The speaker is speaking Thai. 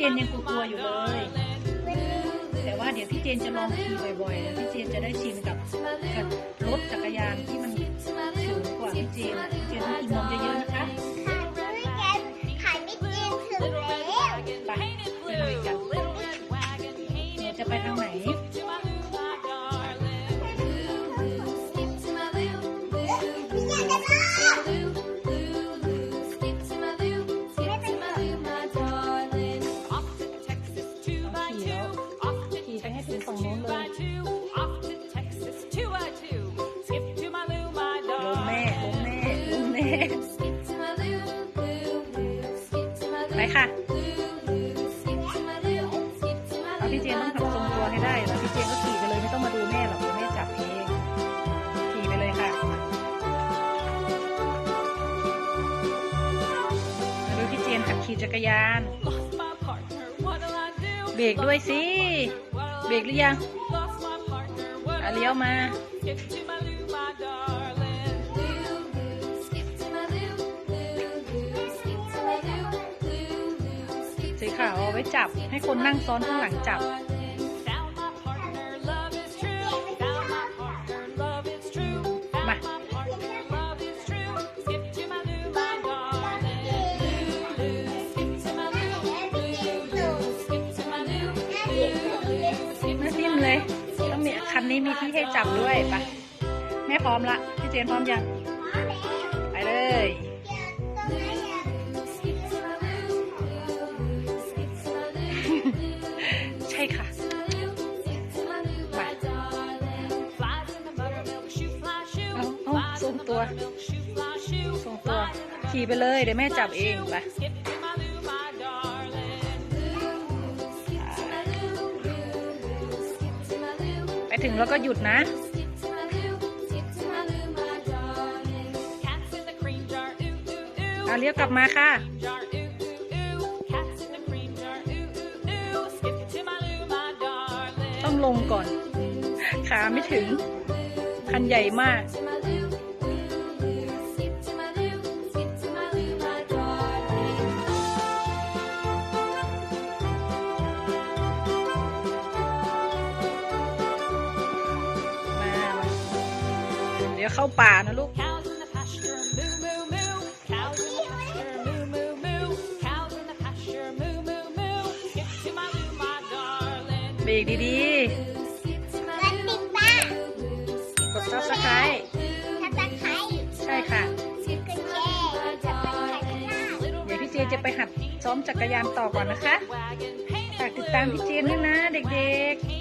เจนยังกลัวๆอยู่เลย แต่ว่าเดี๋ยวพี่เจนจะลองขี่บ่อยๆแล้วพี่เจนจะได้ชินกับกับรถจั ไปค่ะเอาพี่เจนต้องทำทรงตัวให้ได้แล้วพี่เจนก็ขี่ไปเลยไม่ต้องมาดูแม่หรอกเดี๋ยวแม่จับเองขี่ไปเลยค่ะมาดูพี่เจนขับขี่จักรยานเบรกด้วยสิเบรกหรือยังอะเลี้ยวมา สีขาวเอาไว้จับให้คนนั่งซ้อนข้างหลังจับ มา ไม่ทิ่มเลย ต้องมีคันนี้มีที่ให้จับด้วยไปะแม่พร้อมละ พี่เจนพร้อมยัง ไปเลย ใช่ค่ะไปเอาเอาทรงตัวทรงตัวขี่ไปเลยเดี๋ยวแม่จับเองไปไปถึงแล้วก็หยุดนะเอาเลี้ยวกลับมาค่ะ ลงก่อน ขาไม่ถึง คันใหญ่มากมาเดี๋ยวเข้าป่านะลูก เบรกดีมันติดบ้าๆกดซับสไครต์ถ้าตะไคร้ใช่ค่ะชิคกี้พายจะเป็นไข่ข้าวเดี๋ยวพี่เจนจะไปหัดซ้อมจักรยานต่อก่อนนะคะ Wagon painted ฝากติดตามพี่เจนด้วยนะเด็ก painted